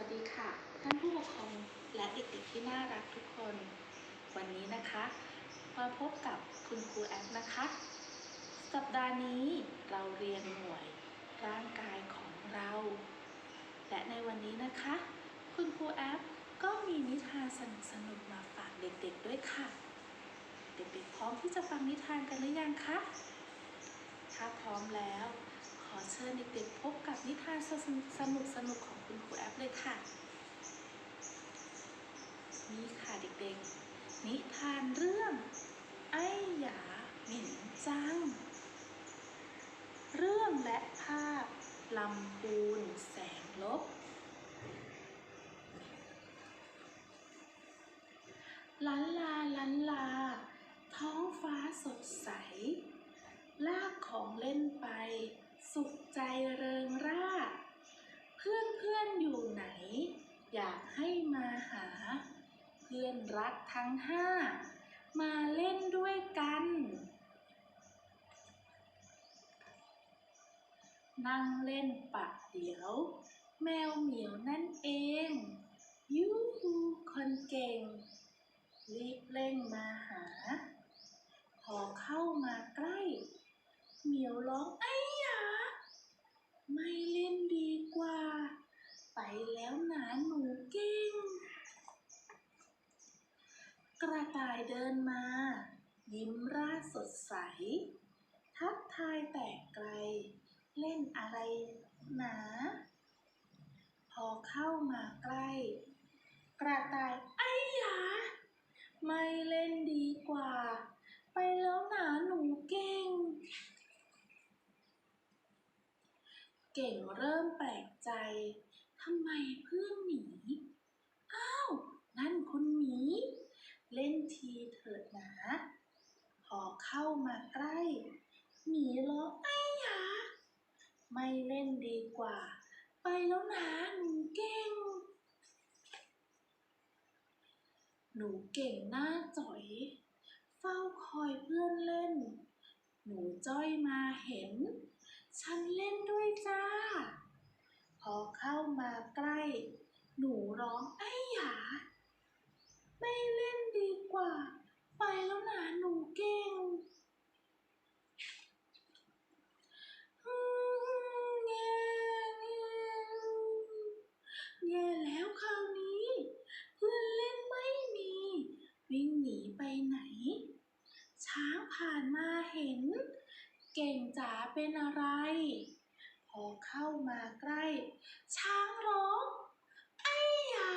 วัสดีค่ะ ท่านผู้ปกครองและเด็กๆที่น่ารักทุกคน วันนี้นะคะ มาพบกับคุณครูแอปนะคะ สัปดาห์นี้เราเรียนหน่วยร่างกายของเรา และในวันนี้นะคะ คุณครูแอปก็มีนิทานสนุกๆมาฝากเด็กๆด้วยค่ะ เด็กๆพร้อมที่จะฟังนิทานกันหรือยังคะถ้าพร้อมแล้ว อเชิญเด็กๆพบกับนิทานสนุกสนุกของคุณครูแอปเลยค่ะ นี่ค่ะเด็กๆ นิทานเรื่อง ไอ้หยาเหม็นจัง เรื่องและภาพลำพูนแสงลบ ลันลาลันลา ท้องฟ้าสดใส ลากของเล่นไป สุขใจเริงร่า เพื่อนเพื่อนอยู่ไหน อยากให้มาหา เพื่อนรักทั้งห้า มาเล่นด้วยกัน นั่งเล่นปะเดี๋ยว แมวเหมียวนั่นเองยูฮูคนเก่ง รีบเร่งมาหา พอเข้ามาใกล้ เหมียวร้องไอ้หยา ไม่เล่นดีกว่า ไปแล้วหนาหนูเก่ง กระต่ายเดินมา ยิ้มร่าสดใส ทักทายแต่ไกล เล่นอะไรหนา พอเข้ามาใกล้ กระต่ายไอ้ยาไม่เล่นดีกว่า ไปแล้วหนาหนูเก่ง เก่งเริ่มแปลกใจทำไมเพื่อนหนี อ้าว นั่นคุณหมี เล่นทีเถิดหนา พอเข้ามาใกล้ หมีร้องไอ้หยา ไม่ เล่นดีกว่า ไปแล้วนะหนูเก่ง หนูเก่งหน้าจ๋อย เฝ้าคอยเพื่อนเล่น หนูจ้อยมาเห็น ฉันเล่นด้วยจ้า พอเข้ามาใกล้ หนูร้องไอ้หยา ไม่เล่นดีกว่า ไปแล้วนะหนูเก่งอืมแง่แง่แย่แล้วคราวนี้ เพื่อนเล่นไม่มี วิ่งหนีไปไหน ช้างผ่านมา เห็น เก่งจ๋าเป็นอะไร พอเข้ามาใกล้ ช้างร้องไอ้หยา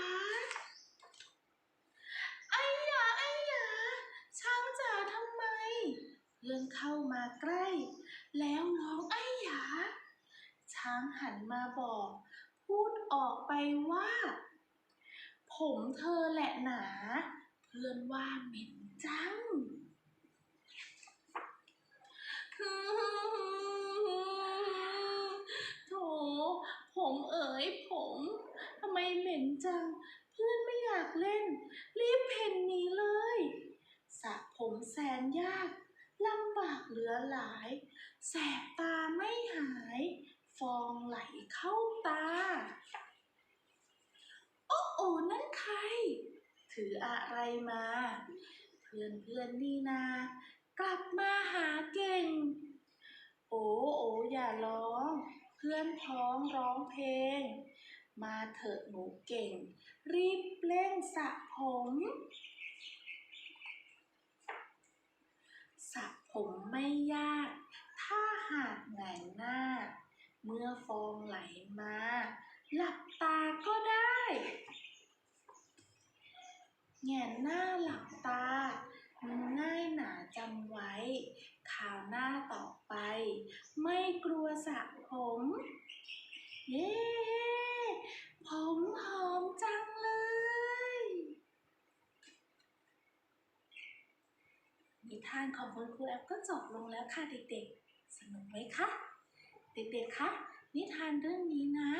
ไอ้หยาไอ้หยาช้างจ๋าทำไม เพื่อนเข้ามาใกล้ แล้วร้องไอ้หยาช้างหันมาบอก พูดออกไปว่า ผมเธอแหละหนา เพื่อนว่าเหม็นจัง โถผมเอ๋ยผมทำไมเหม็นจัง เพื่อนไม่อยากเล่น รีบเพ่นหนีเลยสระผมแสนยากลำบากเหลือหลาย แสบตาไม่หาย ฟองไหลเข้าตา โอ้โอนั่นใคร ถืออะไรมา เพื่อนเพื่อนนี่นา กลับมาหาเก่ง โอ้โอ้อย่าร้อง เพื่อนพ้องร้องเพลง มาเถอะหนูเก่ง รีบเร่งสระผมสระผมไม่ยาก ถ้าหากแหนหน้า เมื่อฟองไหลมา หลับตาก็ได้แงนหน้าหลับตา ข่าวหน้าต่อไป ไม่กลัวสระผม เย้ ผมหอมจังเลย นิทานของคุณครูแอปก็จบลงแล้วค่ะเด็กๆ สนุกไหมคะ เด็กๆ คะ นิทานเรื่องนี้นะ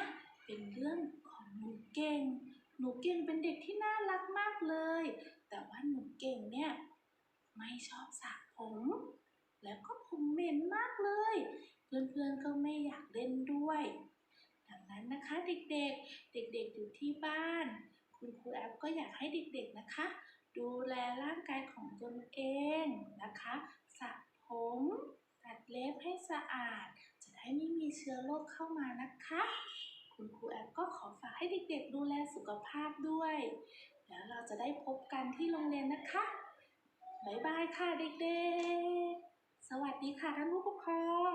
เป็นเรื่องของหนูเก่ง หนูเก่งเป็นเด็กที่น่ารักมากเลย แต่ว่าหนูเก่งเนี่ยไม่ชอบสระผม แล้วก็ผมเหม็นมากเลย เพื่อนๆก็ไม่อยากเล่นด้วย ดังนั้นนะคะเด็กๆ เด็กๆอยู่ที่บ้าน คุณครูแอปก็อยากให้เด็กๆนะคะ ดูแลร่างกายของตนเองนะคะสระผมตัดเล็บให้สะอาด จะได้ไม่มีเชื้อโรคเข้ามานะคะ คุณครูแอปก็ขอฝากให้เด็กๆ ดูแลสุขภาพด้วย แล้วเราจะได้พบกันที่โรงเรียนนะคะ บ๊ายบายค่ะเด็กๆ สวัสดีค่ะท่านผู้ปกครอง